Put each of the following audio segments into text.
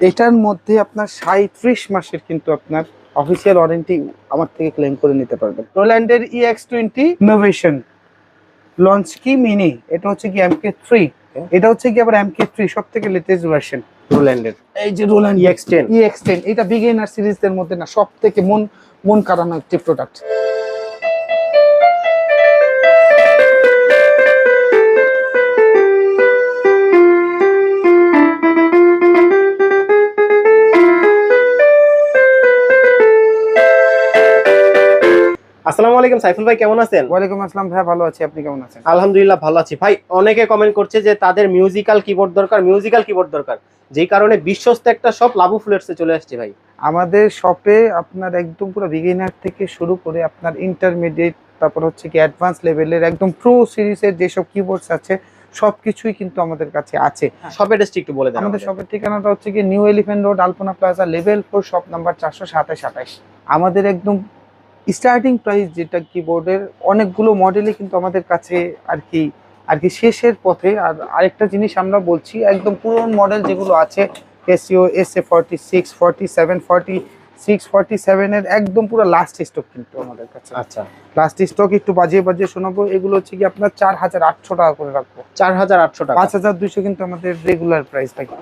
এটার মধ্যে আপনার সাঁত্রিশ মাসের কিন্তু আপনার অফিসিয়াল ওয়ারেন্টি আমার থেকে ক্লেম করে নিতে পারবেন। রোল্যান্ডের E X twenty innovation launch কি মিনি এটা হচ্ছে কি এমকে থ্রি এটা হচ্ছে কি আবার এমকে থ্রি সব থেকে লেটেস্ট ভার্সন রোল্যান্ডের এই যে Roland X ten E X ten এটা বিগিনার সিরিজদের মধ্যে না সব থেকে মন মন কাড়ানো একটি প্রোডাক্ট আসসালামু আলাইকুম সাইফুল ভাই কেমন আছেন? ওয়ালাইকুম আসসালাম ভাই ভালো আছি। আপনি কেমন আছেন? আলহামদুলিল্লাহ ভালো আছি। ভাই অনেকে কমেন্ট করছে যে তাদের মিউজিক্যাল কিবোর্ড দরকার মিউজিক্যাল কিবোর্ড দরকার। যেই কারণে বিশ্বস্ত একটা সব লাভু ফুলেটসে চলে আসছে ভাই। আমাদের শপে আপনার একদম পুরো বিগিনার থেকে শুরু করে আপনার ইন্টারমিডিয়েট তারপর হচ্ছে কি অ্যাডভান্স লেভেলের একদম প্রো সিরিজের যেসব কিবোর্ডস আছে সবকিছুই কিন্তু আমাদের কাছে আছে। সব অ্যাড্রেসটি একটু বলে দেন আমাদের শপের ঠিকানাটা হচ্ছে কি New Elephant Road Alpana plaza level four shop number চারশো সাতাশ আঠাশ আমাদের একদম স্টার্টিং প্রাইস যেটা কিবোর্ডের অনেকগুলো মডেলই কিন্তু আমাদের কাছে আর কি আর কি শেষের পথে। আর আরেকটা জিনিস আমরা বলছি একদম পুরনো মডেল যেগুলো আছে Casio S A forty six forty seven forty six forty সেভেনের একদম পুরো লাস্ট স্টক কিন্তু আমাদের কাছে। আচ্ছা। লাস্ট স্টক একটু বাজিয়ে বাজিয়ে শোনাবো এগুলো হচ্ছে কি আপনার চার হাজার আটশো টাকা করে রাখব। চার হাজার আটশো টাকা। পাঁচ হাজার দুইশো কিন্তু আমাদের রেগুলার প্রাইস থাকে।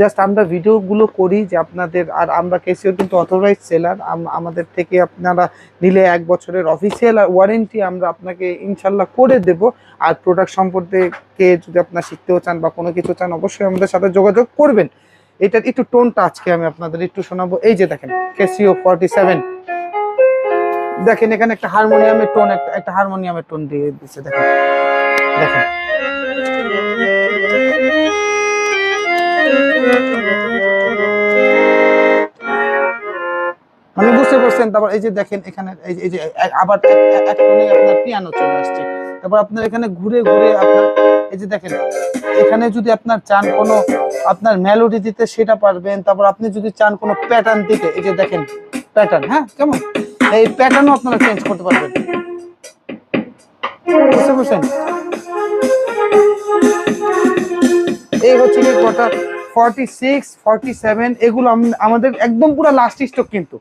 জাস্ট আমরা ভিডিওগুলো করি যে আপনাদের, আর আমরা কেসিও কিন্তু অথরাইজ সেলার আমাদের থেকে আপনারা নিলে এক বছরের অফিসিয়াল ওয়ারেন্টি আমরা আপনাকে ইনশাল্লাহ করে দেব। আর প্রোডাক্ট সম্পর্কে যদি আপনার শিখতেও চান বা কোনো কিছু চান, অবশ্যই আমাদের সাথে যোগাযোগ করবেন। এটার একটু টোনটা আজকে আমি আপনাদের একটু শোনাবো। এই যে দেখেন কেসিও ফর্টি সেভেন দেখেন, এখানে একটা হারমোনিয়ামের টোন একটা হারমোনিয়ামের টোন দিয়ে দিচ্ছে দেখেন। দেখেন। মানে বুঝতে পারছেন, তারপর এই যে দেখেন এখানে, এই যে- আবার এক- টোনে আপনার পিয়ানো চলে আসছে। তারপর আপনার এখানে ঘুরে ঘুরে আপনার, এই যে দেখেন, এখানে যদি আপনার চান কোনো আপনার মেলোডি দিতে সেটা পারবেন, তারপর আপনি যদি চান কোনো প্যাটার্ন দিতে, এই যে দেখেন প্যাটার্ন হ্যাঁ কেমন? এই প্যাটার্নও আপনারা চেঞ্জ করতে পারবেন। বুঝতে পারছেন? এই হচ্ছে কি কটা ফর্টি সিক্স ফর্টি সেভেন এগুলো আমাদের একদম পুরো লাস্ট স্টক কিন্তু।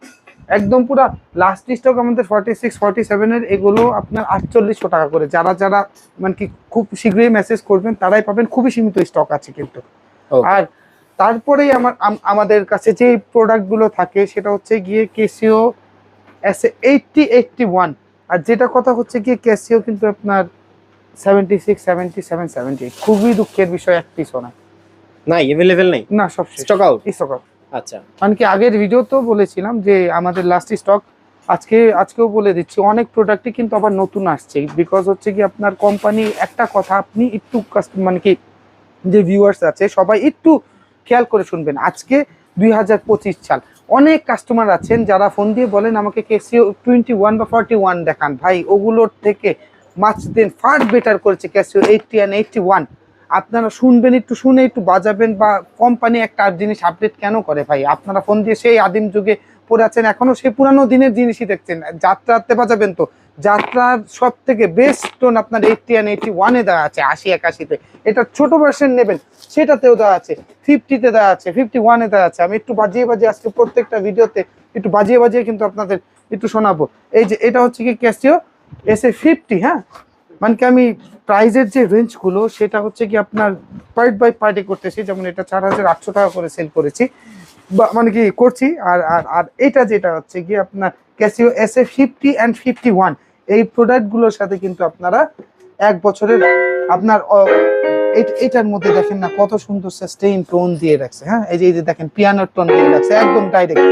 একদম পুরো লাস্ট স্টক আমাদের ফর্টি সিক্স ফর্টি সেভেনের এগুলো আপনার আটচল্লিশশো টাকা করে। যারা যারা মানে কি খুব শীঘ্রই মেসেজ করবেন তারাই পাবেন খুবই সীমিত স্টক আছে কিন্তু। আর তারপরেই আমার আমাদের কাছে যে প্রোডাক্টগুলো থাকে সেটা হচ্ছে গিয়ে Casio S eighty eighty one আর যেটা কথা হচ্ছে গিয়ে ক্যাসিও কিন্তু আপনার seventy six seventy seven seventy খুবই দুঃখের বিষয় এক পিসও না। নাই অ্যাভেলেবেল নেই? না সব স্টক আউট স্টক আচ্ছা। মানে কি আগের ভিডিও তো বলেছিলাম যে আমাদের লাস্ট স্টক আজকে আজকেও বলে দিচ্ছি অনেক প্রোডাক্টই কিন্তু আবার নতুন আসছে। বিকজ হচ্ছে কি আপনার কোম্পানি একটা কথা আপনি একটু মানে কি যে ভিউয়ার্স আছে সবাই একটু খেয়াল করে শুনবেন। আজকে দুই হাজার পঁচিশ সাল অনেক কাস্টমার আছেন যারা ফোন দিয়ে বলেন আমাকে ক্যাসিও টোয়েন্টি ওয়ান বা ফর্টি ওয়ান দেখান। ভাই ওগুলোর থেকে মাছ দেন ফার বেটার করেছে Casio eighty and eighty one আপনারা শুনবেন, একটু শুনে, একটু বাজাবেন বা কোম্পানি একটা জিনিস আপডেট কেন করে ভাই? আপনারা ফোন দিয়ে সেই আদিম যুগে পড়ে আছেন, এখনও সেই পুরানো দিনের জিনিসই দেখছেন। যাত্রাতে বাজাবেন তো। যাত্রার সব থেকে বেস্ট টোন আপনার এইটটি অ্যান্ড এইটটি ওয়ানে দেওয়া আছে, আশি, একাশিতে। এটা ছোট ভার্সন নেবেন, সেটাতেও দেওয়া আছে। ফিফটিতে দেওয়া আছে ফিফটি ওয়ানে দেওয়া আছে। আমি একটু বাজিয়ে বাজিয়ে আজকে প্রত্যেকটা ভিডিওতে একটু বাজিয়ে বাজিয়ে কিন্তু আপনাদের একটু শোনাবো। এই যে এটা হচ্ছে কি ক্যাসিও এস ফিফটি হ্যাঁ? মানে কি আমি প্রাইজের যে রেঞ্জগুলো সেটা হচ্ছে কি আপনার পার্ট বাই পার্টে করতেছি, যেমন এটা চার হাজার আটশো টাকা করে সেল করেছি। বা মানে কি করছি, আর আর আর এটা যেটা হচ্ছে কি আপনার Casio S A fifty and fifty one এই প্রোডাক্টগুলোর সাথে কিন্তু আপনারা এক বছরের আপনার এটার মধ্যে দেখেন না কত সুন্দর সাস্টেইন টোন দিয়ে রাখছে হ্যাঁ? এই যে এই যে দেখেন পিয়ানোর টোন দিয়ে রাখছে, একদম ডাইরেক্ট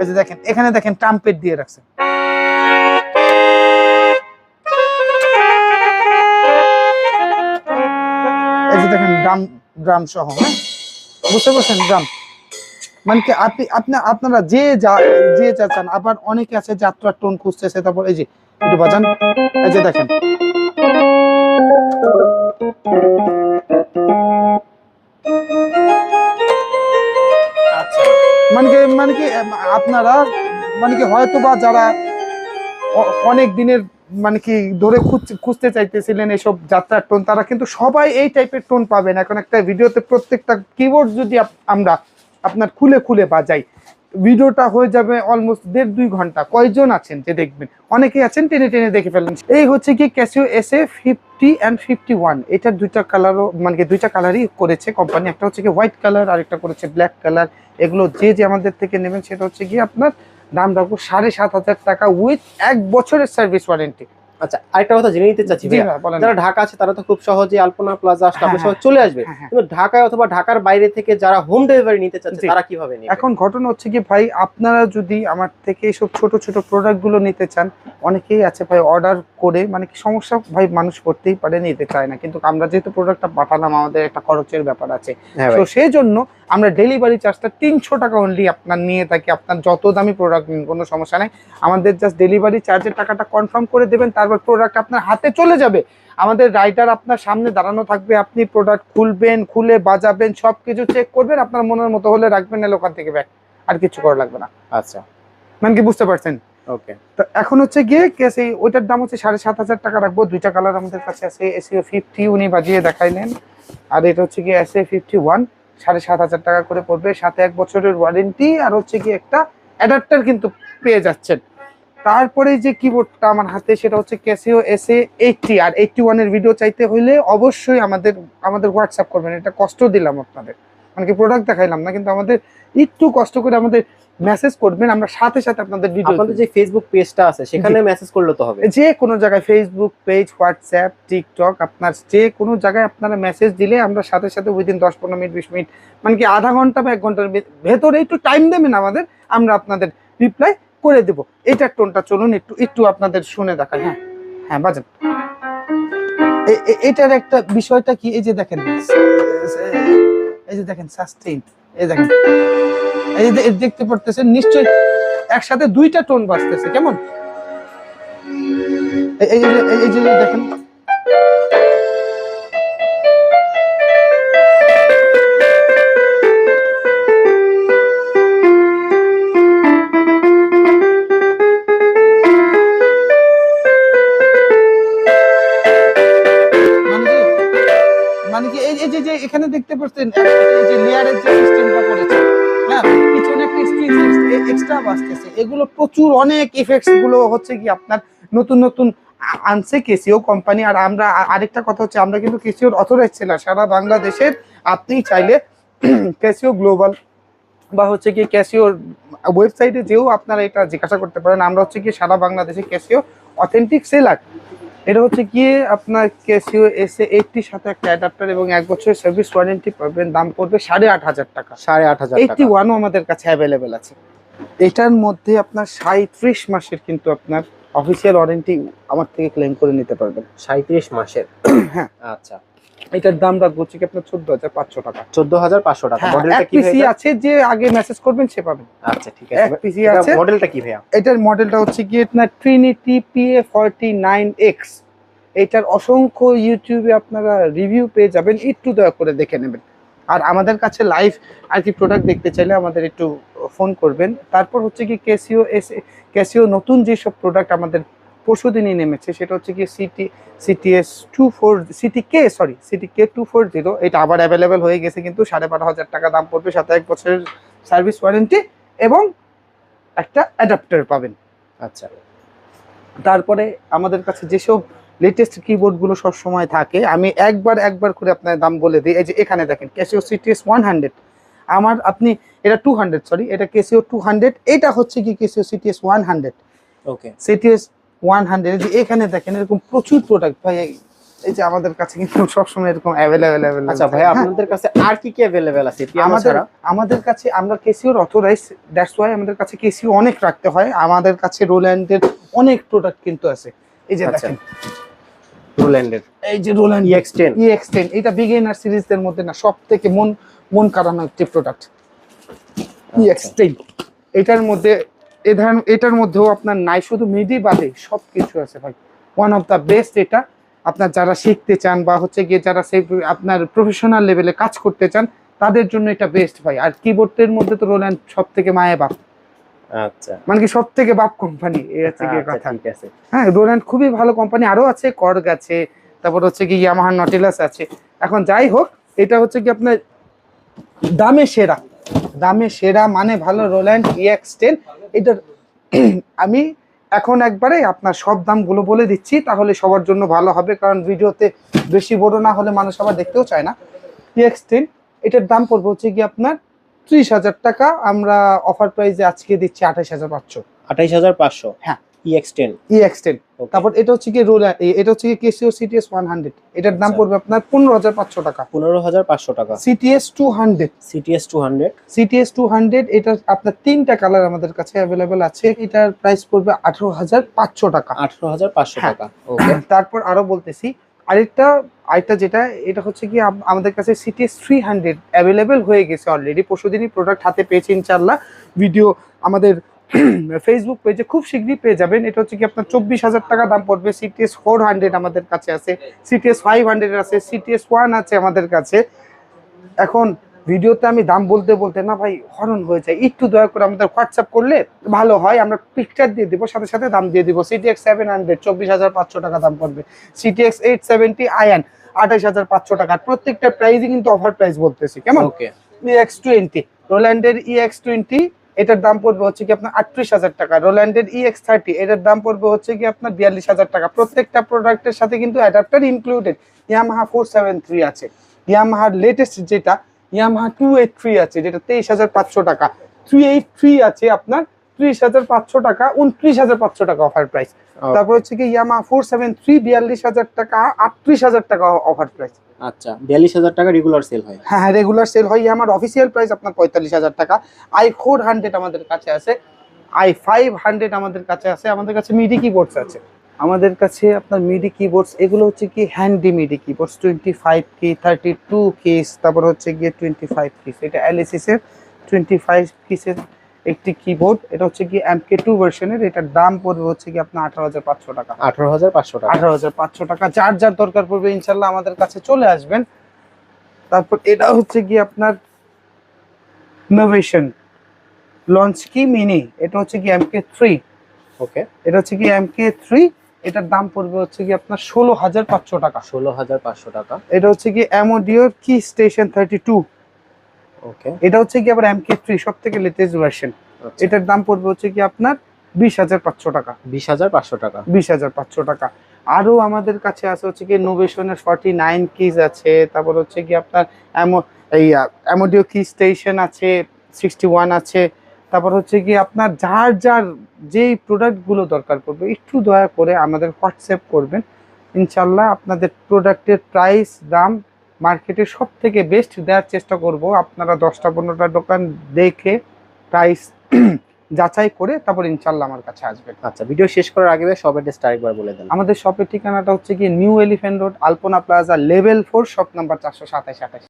এই যে দেখেন, এখানে দেখেন ট্রাম্পেট দিয়ে রাখছে। যে দেখেন ড্রাম ড্রাম সহ হ্যাঁ? বুঝতে পারছেন? ড্রাম মানে কি আপনি আপনি আপনারা যে যা যে চান আবার অনেকে আছে যাত্রার টোন খুঁজতেছে তারপর এই যে একটু বাজান। এই যে দেখেন। আচ্ছা। মানে কি মানে কি আপনারা মানে কি হয়তো বা যারা অনেক দিনের মানে কি ধরে খুঁজ- খুঁজতে চাইতেছিলেন এসব যাত্রার টোন, তারা কিন্তু সবাই এই টাইপের টোন পাবেন। এখন একটা ভিডিওতে প্রত্যেকটা কিবোর্ড যদি আমরা আপনার খুলে খুলে বাজাই, ভিডিওটা হয়ে যাবে অলমোস্ট দেড় দুই ঘণ্টা। কয়জন আছেন যে দেখবেন? অনেকেই আছেন, টেনে টেনে দেখে ফেলেন এই হচ্ছে কি Casio S A fifty and fifty one এটার দুইটা কালারও মানে কি দুইটা কালারই করেছে কোম্পানি একটা হচ্ছে কি হোয়াইট কালার আর একটা করেছে ব্ল্যাক কালার এগুলো যে যে আমাদের থেকে নেবেন, সেটা হচ্ছে কি আপনার দাম রাখব সাড়ে সাত হাজার টাকা উইথ এক বছরের সার্ভিস ওয়ারেন্টি আচ্ছা আরেকটা কথা জেনে নিতে চাচ্ছি যারা ঢাকা আছে তারা তো খুব সহজে আলপনা প্লাজা হ্যাঁ, সহ চলে আসবে। হ্যাঁ, হ্যাঁ। কিন্তু ঢাকায় অথবা ঢাকার বাইরে থেকে যারা হোম ডেলিভারি নিতে চাচ্ছে। তারা কীভাবে নেবে? এখন ঘটনা হচ্ছে কি ভাই আপনারা যদি আমার থেকে এইসব ছোট ছোট প্রোডাক্টগুলো নিতে চান অনেকেই আছে ভাই অর্ডার করে মানে কি সমস্যা ভাই মানুষ করতেই পারে নিতে চায় না। কিন্তু আমরা যেহেতু প্রোডাক্টটা পাঠালাম আমাদের একটা খরচের ব্যাপার আছে। হ্যাঁ তো সেই জন্য আমরা ডেলিভারি চার্জটা তিনশো টাকা অনলি আপনার নিয়ে থাকি আপনার যত দামি প্রোডাক্ট নিন কোনো সমস্যা নেই। আমাদের জাস্ট ডেলিভারি চার্জের টাকাটা কনফার্ম করে দেবেন তারপর প্রোডাক্ট আপনার হাতে চলে যাবে। আমাদের রাইডার আপনার সামনে দাঁড়ানো থাকবে আপনি প্রোডাক্ট খুলবেন খুলে বাজাবেন সব কিছু চেক করবেন আপনার মনের মতো হলে রাখবেন না ওখান থেকে ব্যাগ আর কিছু করা লাগবে না। আচ্ছা। মানে কি বুঝতে পারছেন? ওকে তো এখন হচ্ছে গিয়ে কেসে ওইটার দাম হচ্ছে সাড়ে সাত হাজার টাকা রাখব দুইটা কালার আমাদের কাছে আছে এসিও ফিফটি উনি বাজিয়ে দেখাইলেন। আর এটা হচ্ছে গিয়ে এসএ ফিফটি ওয়ান সাড়ে সাত হাজার টাকা করে পড়বে। সাথে এক বছরের ওয়ারেন্টি আর হচ্ছে কি একটা অ্যাডাপ্টার কিন্তু পেয়ে যাচ্ছেন। তারপরে যে কিবোর্ডটা আমার হাতে সেটা হচ্ছে ক্যাসিও এসএ এইটটি আর এইটটি ওয়ানের ভিডিও চাইতে হইলে অবশ্যই আমাদের আমাদের হোয়াটসঅ্যাপ করবেন। এটা কষ্ট দিলাম আপনাদের। মানে কি প্রোডাক্ট দেখাইলাম না কিন্তু আমাদের একটু কষ্ট করে আমাদের মেসেজ করবেন আমরা সাথে সাথে আপনাদের ভিডিও আপনাদের যে ফেসবুক পেজটা আছে সেখানে মেসেজ করলে তো হবে। যে কোনো জায়গায় ফেসবুক পেজ হোয়াটসঅ্যাপ টিকটক আপনার যে কোনো জায়গায় আপনারা মেসেজ দিলে আমরা সাথে সাথে উইদিন দশ পনেরো মিনিট বিশ মিনিট মানে কি আধা ঘণ্টা বা এক ঘণ্টার ভেতরে একটু টাইম দেবেন আমাদের আমরা আপনাদের রিপ্লাই করে দেব। এটার টোনটা চলুন একটু একটু আপনাদের শুনে দেখাই হ্যাঁ। হ্যাঁ বাজেন। এটার একটা বিষয়টা কি? এই যে দেখেন এই যে দেখেন সাস্টেইন এই দেখেন। এই যে দেখতে পড়তেছেন নিশ্চয়ই একসাথে দুইটা টোন বাজতেছে, কেমন? এই যে দেখেন। এই যে যে এখানে দেখতে পাচ্ছেন যে লেয়ারের যে সিস্টেমটা করেছে হ্যাঁ পিছনে এগুলো প্রচুর অনেক হচ্ছে কি আপনার নতুন নতুন আনছে কোম্পানি আর আমরা আরেকটা কথা হচ্ছে, আমরা কিন্তু অথরাইজ সারা বাংলাদেশের আপনি চাইলে ক্যাসিও গ্লোবাল বা হচ্ছে কি ক্যাসিওর ওয়েবসাইটে যেও আপনারা এটা জিজ্ঞাসা করতে পারেন। আমরা হচ্ছে কি সারা বাংলাদেশে ক্যাসিও অথেন্টিক সেলার এটা হচ্ছে কি আপনার কেসিও এসে এইটটির সাথে একটা অ্যাডাপ্টার এবং এক বছরের সার্ভিস ওয়ারেন্টি পাবেন। দাম পড়বে সাড়ে আট হাজার টাকা। সাড়ে আট হাজার এইটটি ওয়ানও আমাদের কাছে অ্যাভেলেবেল আছে। এটার মধ্যে আপনার সাঁত্রিশ মাসের কিন্তু আপনার অফিসিয়াল ওয়ারেন্টি আমার থেকে ক্লেম করে নিতে পারবেন। সাঁত্রিশ মাসের। হ্যাঁ। আচ্ছা। এটার দাম রাখব হচ্ছে কি আপনার চোদ্দ হাজার পাঁচশো টাকা? চোদ্দ হাজার পাঁচশো টাকা। হ্যাঁ, মডেলটা কি পিসি আছে যে আগে মেসেজ করবেন সে পাবেন। আচ্ছা ঠিক এক আছে পিসি আছে। মডেলটা কি ভাইয়া? এটার মডেলটা হচ্ছে কি আপনার Trinity PA forty nine X এটার অসংখ্য ইউটিউবে আপনারা রিভিউ পেয়ে যাবেন একটু দয়া করে দেখে নেবেন। আর আমাদের কাছে লাইভ আর কি প্রোডাক্ট দেখতে চাইলে আমাদের একটু ফোন করবেন। তারপর হচ্ছে কি ক্যাসিও এস ক্যাসিও নতুন যেসব প্রোডাক্ট আমাদের পরশু দিনই নেমেছে সেটা হচ্ছে কি CT CTS two four CT K sorry CT K two four zero এটা আবার অ্যাভেলেবেল হয়ে গেছে কিন্তু সাড়ে বারো হাজার টাকা দাম পড়বে সাথে এক বছরের সার্ভিস ওয়ারেন্টি এবং একটা অ্যাডাপ্টার পাবেন। আচ্ছা। তারপরে আমাদের কাছে যেসব লেটেস্ট কিবোর্ডগুলো সব সময় থাকে আমি একবার একবার করে আপনার দাম বলে দিই এই যে এখানে দেখেন ক্যাসিও সিটিএস ওয়ান হান্ড্রেড আমার আপনি এটা টু হান্ড্রেড সরি এটা কেসিও টু হান্ড্রেড এটা হচ্ছে কি Casio CTS one hundred okay CTS one hundred এখানে দেখেন এরকম প্রচুর প্রোডাক্ট ভাই এই- যে আমাদের কাছে কিন্তু সবসময় এরকম অ্যাভেলেবেল আচ্ছা ভাই আপনাদের কাছে আর কি কি অ্যাভেলেবেল আছে? আমাদের আমাদের কাছে আমরা কেসিওর অথরাইজ দ্যাটস ওয়াই আমাদের কাছে কেসিও অনেক রাখতে হয়। আমাদের কাছে রোল্যান্ডের অনেক প্রোডাক্ট কিন্তু আছে। এই যে আচ্ছা। দেখেন। রোল্যান্ডের এই যে Roland EX ten E X ten এটা বিগিনার সিরিজের মধ্যে না সব থেকে মন মন কাড়ানো একটি প্রোডাক্ট ই এক্সটেন এটার মধ্যে এ ধরনের এটার মধ্যেও আপনার নাই শুধু মিডি বাদে সব কিছু আছে ভাই। ওয়ান অফ দ্য বেস্ট এটা। আপনার যারা শিখতে চান বা হচ্ছে গিয়ে যারা সেই আপনার প্রফেশনাল লেভেলে কাজ করতে চান তাদের জন্য এটা বেস্ট ভাই। আর কিবোর্ডের মধ্যে তো রোল্যান্ড সব থেকে মায়ে বাপ। আচ্ছা। মানে কি সব থেকে বাপ কোম্পানি এই হচ্ছে কি আচ্ছা, কথা। ঠিক আছে। হ্যাঁ রোল্যান্ড খুবই ভালো কোম্পানি আরও আছে কর্গ আছে তারপর হচ্ছে কি ইয়ামাহা নটিলাস আছে। এখন যাই হোক এটা হচ্ছে কি আপনার দামে সেরা। দামে সেরা মানে ভালো রোল্যান্ড ইএক্স টেন এটার আমি এখন একবারে আপনার সব দামগুলো বলে দিচ্ছি তাহলে সবার জন্য ভালো হবে কারণ ভিডিওতে বেশি বড় না হলে মানুষ আবার দেখতেও চায় না। ইএক্স টেন এটার দাম পড়বে হচ্ছে কি আপনার ত্রিশ হাজার টাকা আমরা অফার প্রাইসে আজকে দিচ্ছি আঠাইশ হাজার পাঁচশো। আঠাইশ হাজার পাঁচশো? হ্যাঁ। ইএক্স টেন ইএক্স টেন তারপর এটা হচ্ছে কি রোল এটা হচ্ছে কি সিটিএস ওয়ান হান্ড্রেড এটার দাম আচ্ছা। পড়বে আপনার পনেরো হাজার পাঁচশো টাকা। পনেরো হাজার পাঁচশো টাকা। CTS two hundred CTS two hundred CTS two hundred এটা আপনার তিনটা কালার আমাদের কাছে অ্যাভেলেবেল আছে। এটার প্রাইস পড়বে আঠারো হাজার পাঁচশো টাকা। আঠারো হাজার পাঁচশো হ্যাঁ। টাকা ওকে তারপর আরও বলতেছি আরেকটা আরেকটা যেটা এটা হচ্ছে কি আম- আমাদের কাছে সিটিএস থ্রি হান্ড্রেড অ্যাভেলেবেল হয়ে গেছে অলরেডি পরশুদিনই প্রোডাক্ট হাতে পেয়েছি ইনশাল্লাহ ভিডিও আমাদের ফেসবুক পেজে খুব শীঘ্রই পেয়ে যাবেন। এটা হচ্ছে কি আপনার চব্বিশ হাজার টাকা দাম পড়বে। সিটিএস ফোর হান্ড্রেড আমাদের কাছে আছে। সিটিএস ফাইভ হান্ড্রেড আছে। সিটিএস ওয়ান আছে আমাদের কাছে। এখন ভিডিওতে আমি দাম বলতে বলতে না ভাই হরণ হয়ে যায়। একটু দয়া করে আমাদের হোয়াটসঅ্যাপ করলে ভালো হয়। আমরা পিকচার দিয়ে দিব সাথে সাথে দাম দিয়ে দিব। সিটিএক্স সেভেন হান্ড্রেড চব্বিশ হাজার পাঁচশো টাকা দাম পড়বে। সিটিএক্স এইট সেভেন্টি আয়ান আঠাশ হাজার পাঁচশো টাকা। প্রত্যেকটা প্রাইসই কিন্তু অফার প্রাইস বলতেছি। কেমন? ওকে ইএক্স টোয়েন্টি রোল্যান্ডের ইএক্স টোয়েন্টি এটার দাম পড়বে হচ্ছে কি আপনার আটত্রিশ হাজার টাকা। রোল্যান্ডের ই এক্স থার্টি এটার দাম পড়বে হচ্ছে কি আপনার বিয়াল্লিশ হাজার টাকা। প্রত্যেকটা প্রোডাক্টের সাথে কিন্তু adapter included Yamaha four seven three আছে। ইয়ামাহার লেটেস্ট যেটা ইয়ামাহা টু এইট থ্রি আছে, যেটা তেইশ হাজার পাঁচশো টাকা। থ্রি এইট থ্রি আছে আপনার ত্রিশ হাজার পাঁচশো টাকা উনত্রিশ হাজার পাঁচশো টাকা অফার প্রাইস তারপর হচ্ছে কি ইয়ামাহা ফোর সেভেন থ্রি বিয়াল্লিশ হাজার টাকা আটত্রিশ হাজার টাকা অফার প্রাইস আচ্ছা বিয়াল্লিশ হাজার টাকা রেগুলার সেল হয়। হ্যাঁ হ্যাঁ রেগুলার সেল হয়। আমার অফিসিয়াল প্রাইস আপনার পঁয়তাল্লিশ হাজার টাকা। আই ফোর হান্ড্রেড আমাদের কাছে আছে। আই ফাইভ হান্ড্রেড আমাদের কাছে আছে। আমাদের কাছে মিডি কিবোর্ডস আছে। আমাদের কাছে আপনার মিডি কিবোর্ডস এগুলো হচ্ছে কি handy MIDI keyboards twenty five key thirty two case তারপর হচ্ছে গিয়ে টোয়েন্টি ফাইভ কিস এটা অ্যালিসিসের টোয়েন্টি ফাইভ কিসের একটি কিবোর্ড এটা হচ্ছে কি এমকে টু ভার্সনের এটার দাম পড়বে হচ্ছে কি আপনার আঠারো হাজার পাঁচশো টাকা। আঠারো হাজার পাঁচশো টাকা। আঠারো হাজার পাঁচশো টাকা যার যার দরকার পড়বে ইনশাল্লাহ আমাদের কাছে চলে আসবেন। তারপর এটা হচ্ছে কি আপনার ইনোভেশন লঞ্চ কি মিনি এটা হচ্ছে কি এমকে থ্রি ওকে এটা হচ্ছে কি এমকে থ্রি এটার দাম পড়বে হচ্ছে কি আপনার ষোলো হাজার পাঁচশো টাকা। ষোলো হাজার পাঁচশো টাকা। এটা হচ্ছে কি অ্যামোডিওর কি স্টেশন থার্টি টু এটা হচ্ছে কি আবার এমকে থ্রি সব থেকে লেটেস্ট ভার্সন এটার দাম পড়বে হচ্ছে কি আপনার বিশ হাজার পাঁচশো টাকা। বিশ হাজার পাঁচশো টাকা। বিশ হাজার পাঁচশো টাকা। আরও আমাদের কাছে আছে হচ্ছে কি নোভেশনের ফর্টি নাইন কিজ আছে তারপর হচ্ছে কি আপনার এই অ্যামোডিও কি স্টেশন আছে সিক্সটি ওয়ান আছে তারপর হচ্ছে কি আপনার যার যার যেই প্রোডাক্টগুলো দরকার পড়বে একটু দয়া করে আমাদের হোয়াটসঅ্যাপ করবেন। ইনশাল্লাহ আপনাদের প্রোডাক্টের প্রাইস দাম মার্কেটে সব থেকে বেস্ট দেওয়ার চেষ্টা করব। আপনারা দশটা পনেরোটা দোকান দেখে প্রাইস যাচাই করে তারপর ইনশাল্লাহ আমার কাছে আসবেন আচ্ছা ভিডিও শেষ করার আগে শপের অ্যাড্রেসটা আরেকবার বলে দেন। আমাদের শপের ঠিকানাটা হচ্ছে কি New Elephant Road Alpana plaza level four shop number চারশো সাতাশ আঠাশ।